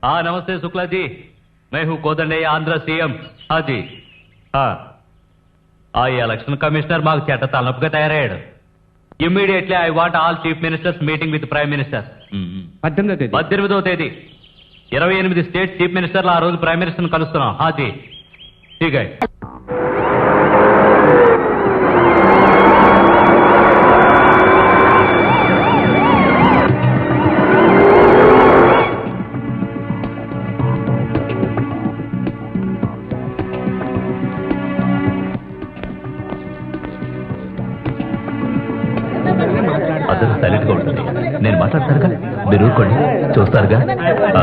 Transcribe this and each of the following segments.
हाँ नमस्ते शुक्ला जी मैं हूँ కోదండయ్య ఆంధ్ర సీఎం हाँ जी हाँ ఆ ఎలక్షన్ కమిషనర్ మాకు చెట్ట తలనొప్పిగా తయారయ్యాడు immediately I want all chief ministers meeting with prime minister పద్దెనిమిదో తేదీ పద్దెనిమిదవ తేదీ ఇరవై ఎనిమిది స్టేట్ చీఫ్ మినిస్టర్లు ఆ రోజు ప్రైమ్ మినిస్టర్ కలుస్తున్నాం హాజీ ठीक మాట్లాడతారుగా మీరు ఊరుకోండి చూస్తారుగా ఆ.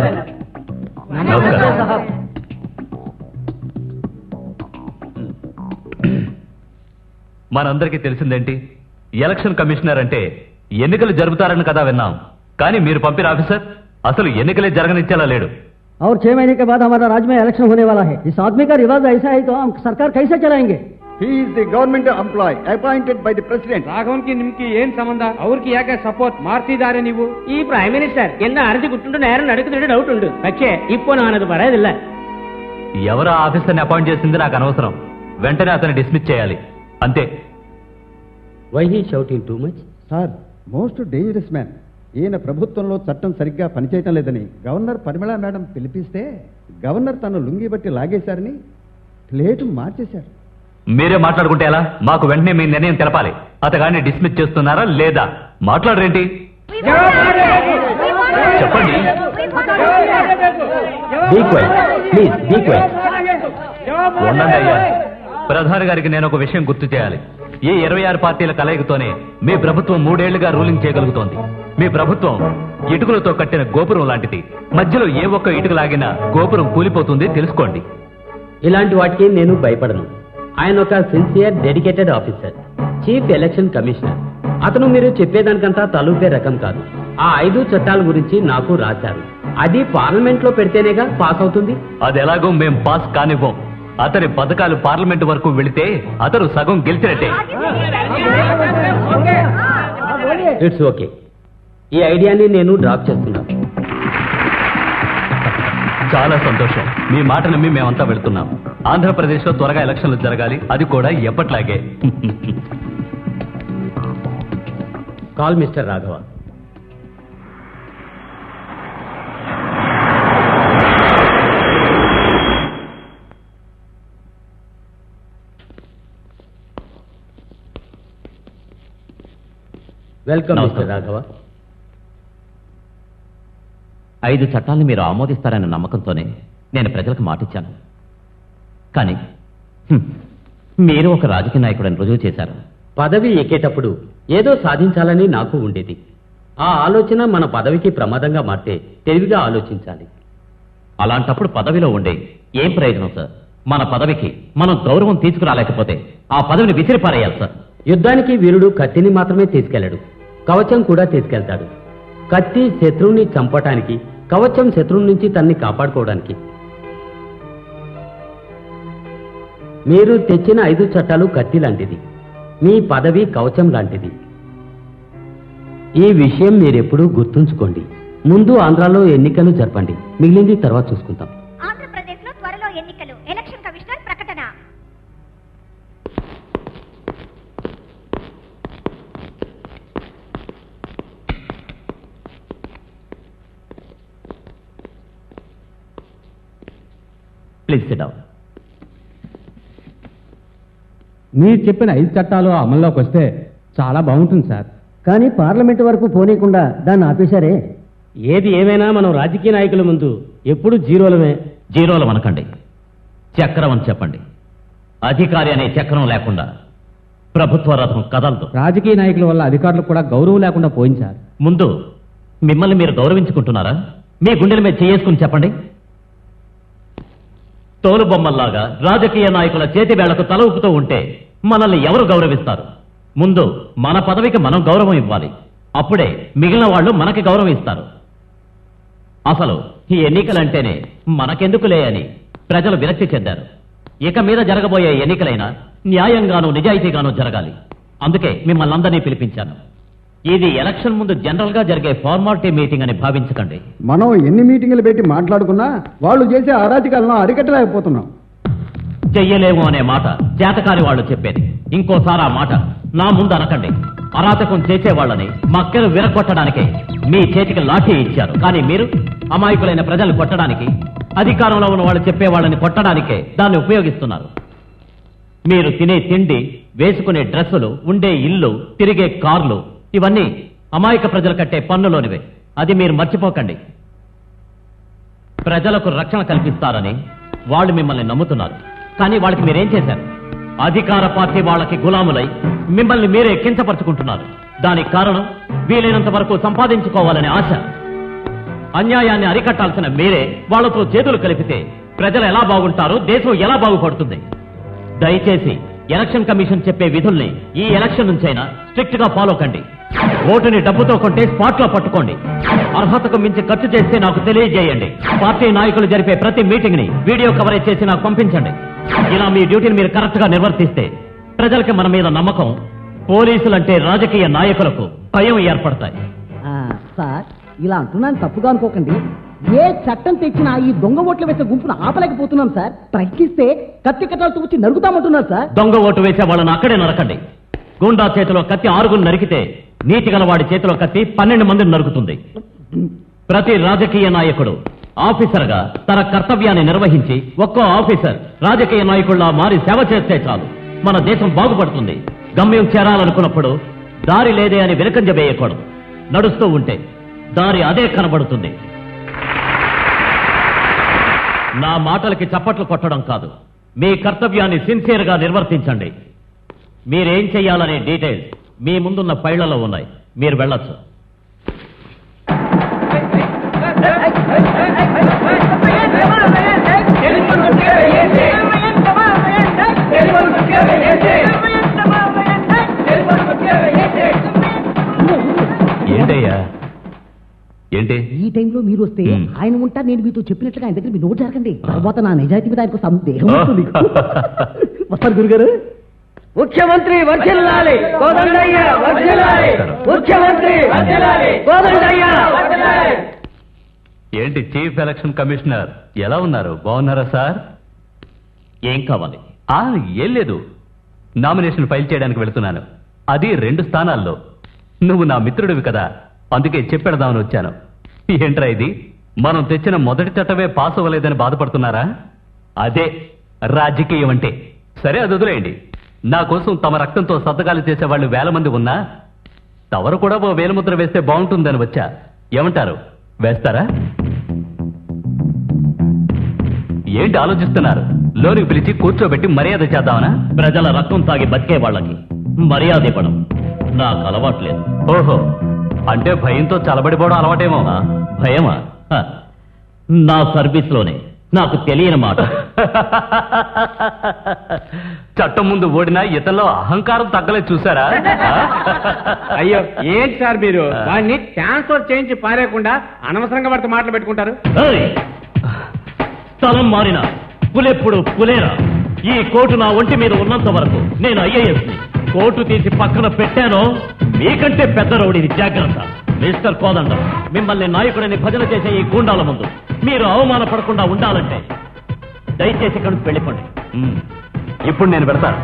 నమస్కారం మనందరికీ తెలిసిందేంటి ఎలక్షన్ కమిషనర్ అంటే ఎన్నికలు జరుపుతారని కదా విన్నాం కానీ మీరు పంపిన ఆఫీసర్ అసలు ఎన్నికలే జరగనిచ్చేలా లేడు और छह महीने के बाद हमारा राज्य में इलेक्शन होने वाला है इस आदमी का रिवाज ऐसा है तो हम सरकार कैसे चलाएंगे he is the government employee appointed by the నిమ్కి ఏం సంబంధం? ಏನ್ ಸಂಬಂಧ సపోర్ట్ ಯಾಕೆ ಸಪೋರ್ಟ್ ಮಾಡ್ತಿದ್ದಾರೆ ನೀವು ಈ ಪ್ರೈಮ್ ಮಿನಿಸ್ಟರ್ ಎಲ್ಲ ಅರ್ಜಿ ಗುಟ್ಟು ನೇರ ನಡುಕುతుంటే డౌట్ ఉండు. పక్షే ఇప్పుడు నానది పరవాలేదిల్ల ఎవరు ఆఫీసర్ని అపాయింట్ చేసింది నాకు అనవసరం. వెంటనే అతను డిస్మిస్ చేయాలి. అంతే. Why he shouting too much sir most dangerous man ఈయన ప్రభుత్వంలో చట్టం సరిగ్గా పనిచేయటం లేదని గవర్నర్ పరిమళ మేడం పిలిపిస్తే గవర్నర్ తన లుంగి బట్టి లాగేశారని ప్లేటు మార్చేశారు. మీరే మాట్లాడుకుంటే ఎలా? మాకు వెంటనే మీ నిర్ణయం తెలపాలి. అతగాన్ని డిస్మిస్ చేస్తున్నారా లేదా? మాట్లాడరేంటి? చెప్పండి. ఉండండి అయ్యా. ప్రధాని గారికి నేను ఒక విషయం గుర్తు చేయాలి. ఈ ఇరవై ఆరు పార్టీల కలయికతోనే మీ ప్రభుత్వం మూడేళ్ళుగా రూలింగ్ చేయగలుగుతోంది. మీ ప్రభుత్వం ఇటుకలతో కట్టిన గోపురం లాంటిది. మధ్యలో ఏ ఒక్క ఇటుక లాగినా గోపురం కూలిపోతుంది తెలుసుకోండి. ఇలాంటి వాటికి నేను భయపడను. ఆయన ఒక sincere dedicated officer chief election commissioner అతను మీరు చెప్పేదానికంతా తలూపే రకం కాదు. ఆ ఐదు చట్టాల గురించి నాకు రాశారు. అది పార్లమెంట్లో పెడితేనేగా పాస్ అవుతుంది? అది ఎలాగో మేం పాస్ కానివ్వం. అతని పథకాలు పార్లమెంట్ వరకు వెళితే అతను సగం గెలిచినట్టే. ఇట్స్ ఓకే ఈ ఐడియాని నేను డ్రాప్ చేస్తున్నాను చాలా సంతోషం. మీ మాట నమ్మి మేమంతా వెళ్తున్నాం. ఆంధ్రప్రదేశ్లో త్వరగా ఎలక్షన్లు జరగాలి. అది కూడా ఎప్పట్లాగే. Call mister Raghava. Welcome. Mister Raghava. ఐదు చట్టాలను మీరు ఆమోదిస్తారన్న నమ్మకంతోనే నేను ప్రజలకు మాటిచ్చాను. కానీ మీరు ఒక రాజకీయ నాయకుడని రుజువు చేశారు. పదవి ఎక్కేటప్పుడు ఏదో సాధించాలని నాకు ఉండేది. ఆ ఆలోచన మన పదవికి ప్రమాదంగా మారితే తెలివిగా ఆలోచించాలి. అలాంటప్పుడు పదవిలో ఉండే ఏం ప్రయోజనం సార్? మన పదవికి మనం గౌరవం తీసుకురాలేకపోతే ఆ పదవిని విసిరిపారేయాలి సార్. యుద్ధానికి వీరుడు కత్తిని మాత్రమే తీసుకెళ్ళాడు కవచం కూడా తీసుకెళ్తాడు. కత్తి శత్రువుని చంపటానికి కవచం శత్రువు నుంచి తన్ని కాపాడుకోవడానికి. మీరు తెచ్చిన ఐదు చట్టాలు కత్తి లాంటిది. మీ పదవి కవచం లాంటిది. ఈ విషయం మీరెప్పుడూ గుర్తుంచుకోండి. ముందు ఆంధ్రాలో ఎన్నికలు జరపండి. మిగిలింది తర్వాత చూసుకుంటాం. ప్లీజ్ సిట్ డౌన్ మీరు చెప్పిన ఐదు చట్టాలు అమల్లోకి వస్తే చాలా బాగుంటుంది సార్. కానీ పార్లమెంట్ వరకు పోనీకుండా దాన్ని ఆపేశారే? ఏది ఏమైనా మనం రాజకీయ నాయకుల ముందు ఎప్పుడు జీరోలమే. జీరోలు అనకండి చక్రం అని చెప్పండి. అధికారి అనే చక్రం లేకుండా ప్రభుత్వ రథం కదలదు. రాజకీయ నాయకుల వల్ల అధికారులకు కూడా గౌరవం లేకుండా పోయింది సార్. ముందు మిమ్మల్ని మీరు గౌరవించుకుంటున్నారా? మీ గుండెల మీద చేసుకుని చెప్పండి. తోలుబొమ్మల్లాగా రాజకీయ నాయకుల చేతివేళ్ళకు తల ఊపుతూ ఉంటే మనల్ని ఎవరు గౌరవిస్తారు? ముందు మన పదవికి మనం గౌరవం ఇవ్వాలి. అప్పుడే మిగిలిన వాళ్ళు మనకి గౌరవం ఇస్తారు. అసలు ఈ ఎన్నికలంటేనే మనకెందుకులే అని ప్రజలు విరక్తి చెందారు. ఇక మీద జరగబోయే ఎన్నికలైనా న్యాయంగానూ నిజాయితీగానూ జరగాలి. అందుకే మిమ్మల్ని అందరినీ పిలిపించాను. ఇది ఎలక్షన్ ముందు జనరల్గా జరిగే ఫార్మాలిటీ మీటింగ్ అని భావించకండి. మనం ఎన్ని మీటింగులు పెట్టి మాట్లాడుకున్నా వాళ్ళు చేసే అరాచకాలను అరికట్టలేకపోతున్నాం. చెయ్యలేము అనే మాట చేతకాని వాళ్ళు చెప్పేది. ఇంకోసారి ఆ మాట నా ముందు అనకండి. అరాచకం చేసేవాళ్ళని మక్కలు విరగొట్టడానికే మీ చేతికి లాఠీ ఇచ్చారు. కానీ మీరు అమాయకులైన ప్రజలు కొట్టడానికి అధికారంలో ఉన్న వాళ్ళు చెప్పే వాళ్ళని కొట్టడానికే దాన్ని ఉపయోగిస్తున్నారు. మీరు తినే తిండి వేసుకునే డ్రెస్సులు ఉండే ఇల్లు తిరిగే కార్లు ఇవన్నీ అమాయక ప్రజలు కట్టే పన్నులోనివే. అది మీరు మర్చిపోకండి. ప్రజలకు రక్షణ కల్పిస్తారని వాళ్ళు మిమ్మల్ని నమ్ముతున్నారు. కానీ వాళ్ళకి మీరేం చేశారు? అధికార పార్టీ వాళ్ళకి గులాములై మిమ్మల్ని మీరే కించపరుచుకుంటున్నారు. దానికి కారణం వీలైనంత వరకు సంపాదించుకోవాలనే ఆశ. అన్యాయాన్ని అరికట్టాల్సిన మీరే వాళ్ళతో చేతులు కలిపితే ప్రజలు ఎలా బాగుంటారో దేశం ఎలా బాగుపడుతుంది? దయచేసి ఎలక్షన్ కమిషన్ చెప్పే విధుల్ని ఈ ఎలక్షన్ నుంచైనా స్ట్రిక్ట్గా ఫాలో కండి. ఓటుని డబ్బుతో కొంటే స్పాట్లో పట్టుకోండి. అర్హతకు మించి ఖర్చు చేస్తే నాకు తెలియజేయండి. పార్టీ నాయకులు జరిపే ప్రతి మీటింగ్ని వీడియో కవరేజ్ చేసి నాకు పంపించండి. ఇలా మీ డ్యూటీని మీరు కరెక్ట్గా నిర్వర్తిస్తే ప్రజలకి మన మీద నమ్మకం పోలీసులంటే రాజకీయ నాయకులకు భయం ఏర్పడతాయి. సార్ ఇలా అంటున్నాను తప్పుగా అనుకోకండి. ఏ చట్టం తెచ్చినా ఈ దొంగ ఓట్లు వేసే గుంపును ఆపలేకపోతున్నాం సార్. ప్రయత్నిస్తే కత్తి కట్టాలతో వచ్చి నరుగుతామంటున్నారు సార్. దొంగ ఓటు వేసే వాళ్ళని అక్కడే నరకండి. గుండా చేతిలో కత్తి ఆరుగురు నరికితే నీతి గల వాడి చేతిలో కత్తి పన్నెండు మందిని నరుకుతుంది. ప్రతి రాజకీయ నాయకుడు ఆఫీసర్గా తన కర్తవ్యాన్ని నిర్వహించి ఒక్కో ఆఫీసర్ రాజకీయ నాయకుల్లా మారి సేవ చేస్తే చాలు. మన దేశం బాగుపడుతుంది. గమ్యం చేరాలనుకున్నప్పుడు దారి లేదే అని వెనుకంజ వేయకూడదు. నడుస్తూ ఉంటే దారి అదే కనబడుతుంది. నా మాటలకి చప్పట్లు కొట్టడం కాదు. మీ కర్తవ్యాన్ని సిన్సియర్గా నిర్వర్తించండి. మీరేం చెయ్యాలనే డీటెయిల్స్ మీ ముందున్న ఫైళ్ళలో ఉన్నాయి. మీరు వెళ్ళొచ్చు. ఏంటి? ఈ టైంలో మీరు వస్తే. ఆయన ఉంటా నేను మీతో చెప్పినట్లుగా ఆయన దగ్గర మీ నోటు జరగండి తర్వాత నా నిజాయితీ మీద ఆయనకు సందేహం వస్తుంది వస్తారు గురుగారు. ముఖ్యమంత్రి కోదండయ్య ముఖ్యమంత్రి కోదండయ్య ఏంటి చీఫ్ ఎలక్షన్ కమిషనర్ ఎలా ఉన్నారు? బాగున్నారా సార్? ఏం కావాలి? ఆ ఏం లేదు. నామినేషన్ ఫైల్ చేయడానికి వెళుతున్నాను. అది రెండు స్థానాల్లో. నువ్వు నా మిత్రుడివి కదా. అందుకే చెప్పెడదామని వచ్చాను. ఏంట్రా ఇది? మనం తెచ్చిన మొదటి చట్టమే పాస్ అవ్వలేదని బాధపడుతున్నారా? అదే రాజకీయం అంటే. సరే అది వదిలేయండి. నా కోసం తమ రక్తంతో సద్దగాలు చేసే వాళ్ళు వేల మంది ఉన్నా తవరు కూడా ఓ వేలముద్ర వేస్తే బాగుంటుందని వచ్చా. ఏమంటారు? వేస్తారా? ఏంటి ఆలోచిస్తున్నారు? లోనికి పిలిచి కూర్చోబెట్టి మర్యాద చేద్దామనా? ప్రజల రక్తం తాగి బతికే వాళ్ళకి మర్యాద ఇవ్వడం నాకు అలవాట్లేదు ఓహో అంటే భయంతో చలబడిపోవడం అలవాటేమో. భయమా. నా సర్వీస్లోనే నాకు తెలియని మాట. చట్టం ముందు ఓడినా ఇతనిలో అహంకారం తగ్గలేదు చూసారా అయ్యో ఏంటి సార్ మీరు? వాడిని ట్రాన్స్ఫర్ చేయించి పారేయకుండా అనవసరంగా వాడితో మాటలు పెట్టుకుంటారు! స్థలం మారిన పులెప్పుడు పులేరా ఈ కోటు నా ఒంటి మీద ఉన్నంత వరకు నేను ఐఏఎస్ కోటు తీసి పక్కన పెట్టానో మీకంటే పెద్ద రౌడీది జాగ్రత్త మిస్టర్ కోదండ మిమ్మల్ని నాయకుడిని భజన చేసే ఈ గూండాల ముందు మీరు అవమానపడకుండా ఉండాలంటే దయచేసి ఇక్కడ వెళ్ళిపోండి. ఇప్పుడు నేను పెడతాను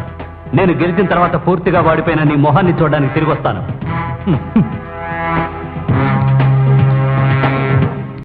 నేను గెలిచిన తర్వాత పూర్తిగా వాడిపోయిన నీ మొహాన్ని చూడడానికి తిరిగి వస్తాను.